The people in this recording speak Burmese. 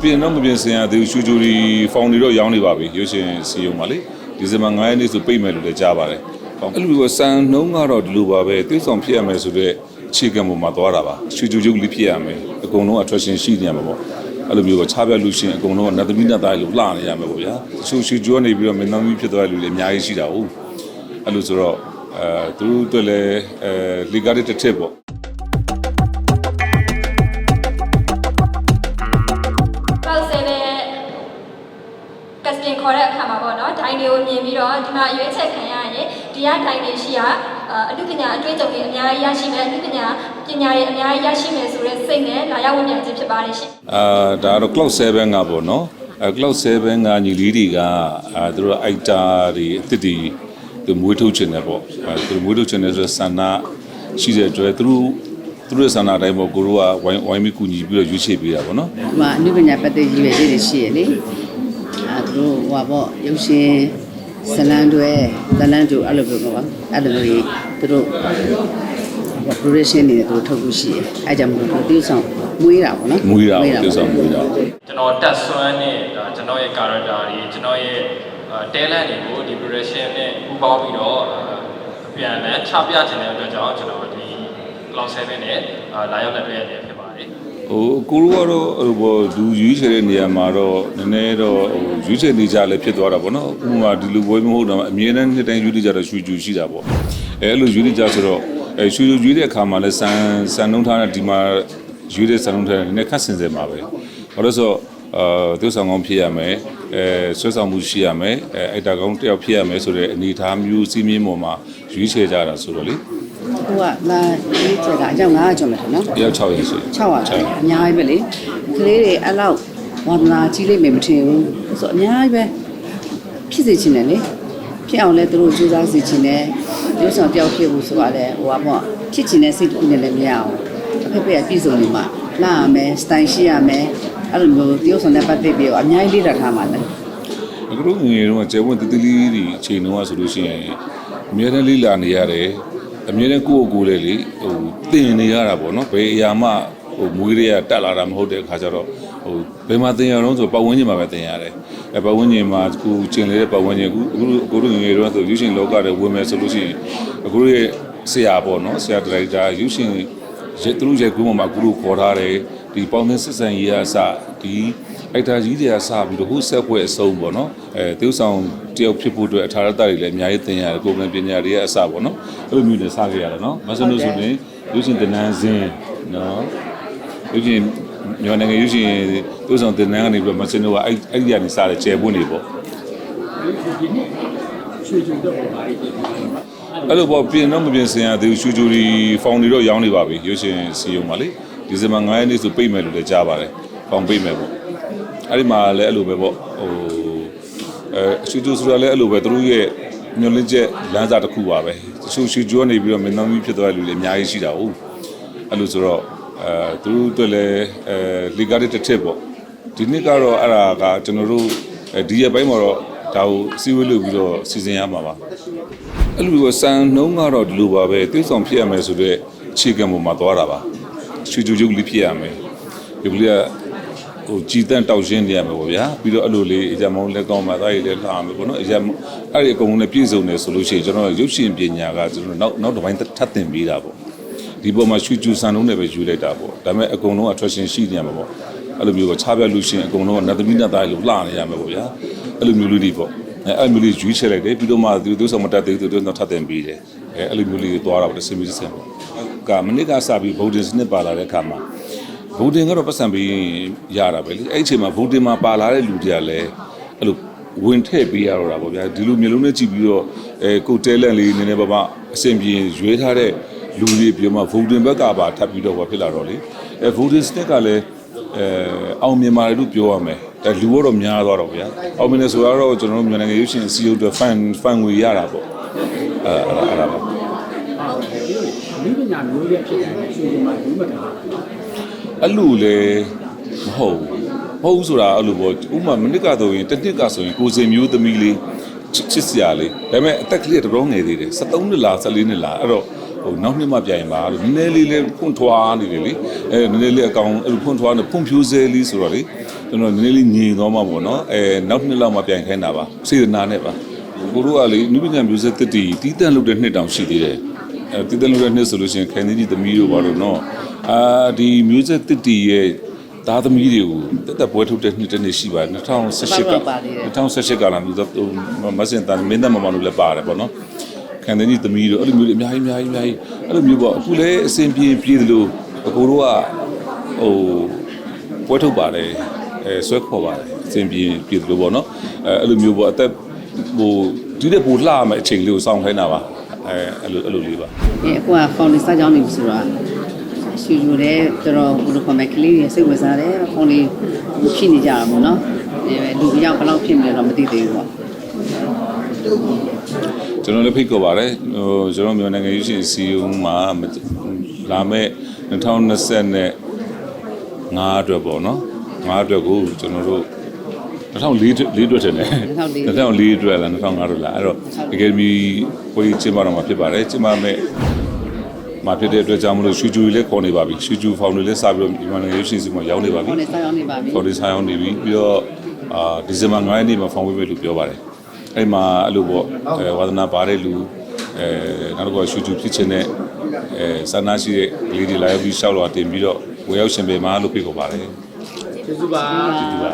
ပြင်တော့မပြင်ဆင်ရသေးဘူးရှူဂျူရီဖောင်တွေတော့ရောင်းနေပါပြီရုပ်ရှင်စီယုံပါလေဒီဇင်ဘာ9ရက်နေ့ဆိုပိတ်မယ်လို့လည်းကြားပါတယ်ဟောအဲ့လိုကစံနှုံးကတော့ဒီလိုပါပဲတိဆောင်ဖြစ်ရမယ်ဆိုတော့အခြေခံပေါ်မှာသွားတာပါရှူဂျူဂျူလေးဖြစ်ရမယ်အကုန်လုံး attraction ရှိနေရမှာပေါ့အဲ့လိုမျိုးကခြားပြလူရှင်အကုန်လုံးကနတ်သမီးနတ်သားလို့လှနေရမှာပေါ့ဗျာရှူရှူဂျူကနေပြီးတော့မင်းသမီးဖြစ်သွားတဲ့လူတွေအများကြီးရှိတာဟုတ်အဲ့လိုဆိုတော့အဲသူတို့အတွက်လည်းအဲလီဂါတစ်တစ်ထစ်ပေါ့ ပြီးတော့ဒီမှာရွေးချက်ခံရရင်ဒီကဒိုင်တွေရှိရအမှုပညာအတွေ့အကြုံတွေအများကြီးရရှိမယ်အမှုပညာပညာတွေအများကြီးရရှိမယ်ဆိုတဲ့စိတ်နဲ့လာရောက်ဝင်ပြန်ခြင်းဖြစ်ပါတယ်ရှင်အာဒါကတော့ cloud 7ကပေါ့နော်အဲ cloud 7ကညီလေးတွေကအာသူတို့ actor တွေအစ်စ်တွေသူမွေးထုတ်ချင်တယ်ပေါ့အဲသူတို့မွေးထုတ်ချင်တယ်ဆိုတော့ဆန္ဒရှိတဲ့အတွက်သူတို့သူတို့ရဲ့ဆန္ဒအတိုင်းပေါ့ကိုတို့ကဝိုင်းဝိုင်းပြီးကူညီပြီးတော့ရွေးချယ်ပေးတာပေါ့နော်ဒီမှာအနုပညာပတ်သက်ကြီးပဲလေးတွေရှိရလေအဲသူတို့ဟိုပါပေါ့ရုပ်ရှင် ဇလန်တွေဇလန်တို့အဲ့လိုမျိုးပေါ့အဲ့လိုမျိုးသူတို့ production တွေသူတို့ထုတ်လို့ရှိရအဲကြောင့်မလို့သူတိဆောင်မွေးတာပေါ့နော်မွေးတာပေါ့သူဆောင်မွေးတာပေါ့ကျွန်တော်တက်ဆွမ်းနဲ့ဒါကျွန်တော်ရဲ့ character တွေကျွန်တော်ရဲ့အာ talent တွေကိုဒီ production နဲ့ပူးပေါင်းပြီးတော့အာအပြန်အလှန်ချပြချင်တဲ့အတွက်ကြောင့်ကျွန်တော်ဒီ cloud 7နဲ့အာလာရောက်လက်တွေ့ရတဲ့ဖြစ်ပါတယ် ဟိုကိုတို့ကတော့ဟိုဘောလူရွေးချယ်တဲ့နေရာမှာတော့နည်းနည်းတော့ဟိုရွေးချယ်နေကြလည်းဖြစ်သွားတာပေါ့နော်ဥပမာဒီလူပွဲမဟုတ်တော့အမြဲတမ်းနှစ်တိုင်းရွေးနေကြတော့ရွှေကျူရှိတာပေါ့အဲအဲ့လိုရွေးနေကြဆိုတော့အဲရွှေကျူရွေးတဲ့အခါမှာလည်းစံစံနှုံးထားတဲ့ဒီမှာရွေးတဲ့စံနှုံးထားတဲ့နည်းနည်းခက်စင်စင်ပါပဲဘာလို့ဆိုတော့အာသူဆောင်ကောင်းဖြစ်ရမယ်အဲဆွဲဆောင်မှုရှိရမယ်အဲအိုက်တာကောင်းတစ်ယောက်ဖြစ်ရမယ်ဆိုတဲ့အနေအထားမျိုးစီးမင်းပေါ်မှာရွေးချယ်ကြတာဆိုတော့လေ ဟိုကလာဒီချက်ကအကြောင်း900ကျော်မယ်ထင်နော်တယောက်6ရက်ရှိ600အများကြီးပဲလေကလေးတွေအဲ့လောက်ဝါသနာကြီးလိမ့်မယ်မထင်ဘူးဆိုအများကြီးပဲဖြစ်စေချင်တယ်လေဖြစ်အောင်လဲသူတို့ကြိုးစားစေချင်တယ်ရုပ်ဆောင်တယောက်ဖြစ်ဖို့ဆိုတာလဲဟိုပါပေါ့ဖြစ်ချင်တဲ့စိတ်တစ်ခုနဲ့လည်းမရအောင်အဖေဖေကပြည်စုံနေမှာလာရမယ်စတိုင်ရှိရမယ်အဲ့လိုမျိုးတရုပ်ဆောင်တဲ့ပတ်သက်ပြီးတော့အများကြီးလေ့လာထားမှာလေအခုတို့ငယ်ငယ်တုန်းကကျဲဝင်တတိလေးတွေအချိန်တုန်းကဆိုလို့ရှိရင်အများနဲ့လေးလာနေရတယ် အများနဲ့ကိုယ့်ကိုယ်ကိုယ်လေးလေဟိုတင်နေရတာပေါ့နော်ဘယ်အရာမှဟိုမွေးတွေကတက်လာတာမဟုတ်တဲ့အခါကျတော့ဟိုဘယ်မှာတင်ရအောင်ဆိုပတ်ဝန်းကျင်မှာပဲတင်ရတယ်အဲပတ်ဝန်းကျင်မှာကိုကျင်နေတဲ့ပတ်ဝန်းကျင်အခုအခုအခုတို့ငယ်ငယ်တုန်းကဆိုရုပ်ရှင်လောကတွေဝင်မယ်ဆိုလို့ရှိရင်အခုတို့ရဲ့ဆရာပေါ့နော်ဆရာဒရိုက်တာရုပ်ရှင်ရသူတို့ရဲ့ဂရုပေါ်မှာအခုတို့ခေါ်ထားတယ် ဒီပေါင်းသင်းစစ်ဆန်ရေးအစဒီအိုက်တာကြီးတွေကစပြီးတော့ဟိုဆက်ဖွဲ့အဆုံးပေါ့နော်အဲသေုပ်ဆောင်တယောက်ဖြစ်ဖို့အတွက်အထာရတတွေလည်းအများကြီးသင်ရတယ်ကိုယ်ပိုင်ပညာတွေရဲ့အစပေါ့နော်အဲ့လိုမျိုးနဲ့စခဲ့ရတယ်နော်မဆန်လို့ဆိုရင်ရုပ်ရှင်တင်နန်းစင်းနော်ရုပ်ရှင်ညောင်နိုင်ငံရုပ်ရှင်သေုပ်ဆောင်တင်နန်းကနေပြီးတော့မဆန်လို့ကအဲ့အဲ့ဒီကနေစတဲ့ကျယ်ပွင့်နေပေါ့အဲ့လိုပေါ့ပြင်တော့မပြင်ဆင်ရသေးဘူးရှူဂျူရီဖောင်တွေတော့ရောင်းနေပါပြီရုပ်ရှင်စီယုံပါလေ ဒီဇင်ဘာ9ရက်နေ့ဆိုပိတ်မယ်လို့လည်းကြားပါတယ်ဖောင်ပိတ်မယ်ပေါ့အဲ့ဒီမှာလည်းအဲ့လိုပဲပေါ့ဟိုအဲရှူဂျူဆိုတာလည်းအဲ့လိုပဲသူတို့ရဲ့ညွန်လင်းချက်လမ်းစာတစ်ခုပါပဲရှူရှူဂျူကနေပြီးတော့မင်းသမီးဖြစ်သွားတဲ့လူတွေအများကြီးရှိတာဟုတ်အဲ့လိုဆိုတော့အဲသူတို့အတွက်လည်းအဲလီဂါတစ်တစ်ထစ်ပေါ့ဒီနှစ်ကတော့အဲ့ဒါကကျွန်တော်တို့အဲဒီရက်ပိုင်းမှာတော့ဒါကိုစီဝေးလို့ပြီးတော့စီစဉ်ရမှာပါအဲ့လိုပဲစံနှုံးကတော့ဒီလိုပါပဲတိဆောင်ဖြစ်ရမယ်ဆိုတော့အခြေခံပေါ်မှာသွားတာပါ ရှူဂျူဂျူလေးဖြစ်ရမယ်ဒီကလေးကဟိုကြည်တန့်တောက်ရှင်းနေရမှာပေါ့ဗျာပြီးတော့အဲ့လိုလေးအကြမောင်းလက်ကောင်းမှာသားရည်လည်းလှအောင်ပဲပေါ့နော်အကြမအဲ့ဒီအကုန်လုံးနဲ့ပြည့်စုံနေဆိုလို့ရှိရင်ကျွန်တော်ရုပ်ရှင်ပညာကကျွန်တော်နောက်နောက်တစ်ပိုင်းထပ်သင်ပေးတာပေါ့ဒီပေါ်မှာရှူကျူဆန်လုံးနဲ့ပဲယူလိုက်တာပေါ့ဒါပေမဲ့အကုန်လုံး attraction ရှိနေရမှာပေါ့အဲ့လိုမျိုးကခြားပြလူရှင်အကုန်လုံးကနတ်သမီးနတ်သားလို့လှနေရမှာပေါ့ဗျာအဲ့လိုမျိုးလေးတွေပေါ့အဲအဲ့လိုမျိုးလေးယူချလိုက်တယ်ပြီးတော့မှသူတို့ဆောင်မတက်သေးသူတို့တော့ထပ်သင်ပေးတယ်အဲအဲ့လိုမျိုးလေးတွေသွားတာပေါ့စင်မီစင်ပေါ့ ကမနစ်ကစပြီးဗုဒ္ဓစနစ်ပါလာတဲ့အခါမှာဗုဒ္ဓင်ကတော့ပတ်စံပြီးရတာပဲလေအဲ့ဒီအချိန်မှာဗုဒ္ဓင်မှာပါလာတဲ့လူတွေကလည်းအဲ့လိုဝင်ထည့်ပေးရတော့တာပေါ့ဗျာဒီလိုမျိုးလုံးနဲ့ကြည့်ပြီးတော့အဲကိုတဲလန့်လေးနည်းနည်းပါးပါးအဆင်ပြေရွေးထားတဲ့လူတွေပြောမှဗုဒ္ဓင်ဘက်ကပါထပ်ပြီးတော့ဟောဖြစ်လာတော့လေအဲဗုဒ္ဓင်စနစ်ကလည်းအဲအောင်မြင်ပါတယ်လို့ပြောရမယ်အဲလူကတော့များသွားတော့ဗျာအောင်မြင်တယ်ဆိုတော့ကျွန်တော်တို့မြန်မာနိုင်ငံရုပ်ရှင်စီယိုတွေ fan fan ငွေရတာပေါ့အဲအဲ့ဒါအဲ့ဒါပါ မိပညာမျိုးရဲ့ဖြစ်တယ်ဆိုရင်မှဘူးမကလားအဲ့လိုလေမဟုတ်ဘူးမဟုတ်ဘူးဆိုတာအဲ့လိုပေါ့ဥပမာမနစ်ကတော့ရင်တစ်နှစ်ကဆိုရင်ကိုစင်မျိုးသမီးလေးချစ်ချစ်စရာလေးဒါပေမဲ့အသက်ကလေးကတော်တော်ငယ်သေးတယ်73နှစ်လား14နှစ်လားအဲ့တော့ဟိုနောက်နှစ်မှပြန်ရင်ပါလို့နည်းနည်းလေးလေးဖွင့်ထွားနေတယ်လေအဲနည်းနည်းလေးအကောင်အဲ့လိုဖွင့်ထွားနေဖွင့်ဖြိုးစဲလေးဆိုတော့လေကျွန်တော်နည်းနည်းလေးငြိမ်သွားမှာပေါ့နော်အဲနောက်နှစ်လောက်မှပြန်ခိုင်းတာပါစေတနာနဲ့ပါကိုတို့ကလေနုပညာမျိုးဆက်တစ်တီတီးတန့်လုပ်တဲ့နှစ်တောင်ရှိသေးတယ် အဲတီးတန့်လုပ်တဲ့နှစ်ဆိုလို့ရှိရင်ခိုင်နေကြီးသမီးတို့ပါတော့နော်အာဒီမျိုးဆက်တစ်တီရဲ့သားသမီးတွေကိုတက်တက်ပွဲထုတ်တဲ့နှစ်တစ်နှစ်ရှိပါတယ်2018က2018ကလာမျိုးတော့မဆင်တန်မင်းသားမမတို့လည်းပါတယ်ပေါ့နော်ခံတဲ့ကြီးသမီးတို့အဲ့လိုမျိုးတွေအများကြီးအများကြီးအများကြီးအဲ့လိုမျိုးပေါ့အခုလည်းအစဉ်ပြေပြေသလိုအကိုတို့ကဟိုပွဲထုတ်ပါတယ်အဲဆွဲခေါ်ပါတယ်အစဉ်ပြေပြေသလိုပေါ့နော်အဲအဲ့လိုမျိုးပေါ့အသက်ဟိုဒီတဲ့ပိုလှရမယ့်အချိန်လေးကိုစောင့်ခိုင်းတာပါ အဲအဲ့လိုအဲ့လိုလေးပါအဲအခုကဖောင်ဒေးစာကြောင်းနေပြီဆိုတော့ရှူရှူတဲ့တော်တော်ဘယ်လိုခေါ်မလဲကလေးတွေစိတ်ဝင်စားတယ်ဖောင်လေးဖြစ်နေကြတာပေါ့နော်အဲလူကြီးရောက်ဘယ်လောက်ဖြစ်မလဲတော့မသိသေးဘူးပေါ့ကျွန်တော်လည်းဖိတ်ခေါ်ပါတယ်ဟိုကျွန်တော်မြန်မာနိုင်ငံရေးရှင်စီယုံမှာမလာမဲ့2020နဲ့9အတွက်ပေါ့နော်9အတွက်ကိုကျွန်တော်တို့ 2004လေးအတွက်ထင်တယ်2004အတွက်လား2005အတွက်လားအဲ့တော့အကယ်ဒမီဝေးကျင်းပတော့မှာဖြစ်ပါတယ်ကျင်းပမဲ့မှာဖြစ်တဲ့အတွက်ကြောင့်မလို့ရှူဂျူလည်းခေါ်နေပါပြီရှူဂျူဖောင်တွေလည်းစပြီးတော့မြန်မာနိုင်ငံရေးရှင်စီမှာရောက်နေပါပြီဖောင်ဒေးစာကြောင်းနေပါပြီဖော်ဒီဆိုင်အောင်နေပြီပြီးတော့အာဒီဇင်ဘာ9ရက်နေ့မှာဖောင်ဝေးမယ်လို့ပြောပါတယ်အဲ့မှာအဲ့လိုပေါ့အဲဝါသနာပါတဲ့လူအဲနောက်တစ်ခုကရှူချူဖြစ်ချင်တဲ့အဲစာနာရှိတဲ့ကလေးတွေလာရောက်ပြီးရှောက်လာတင်ပြီးတော့ဝယ်ရောက်ရှင်ပေမှာလို့ပြေခေါ်ပါတယ်ကျေးဇူးပါဒီပါ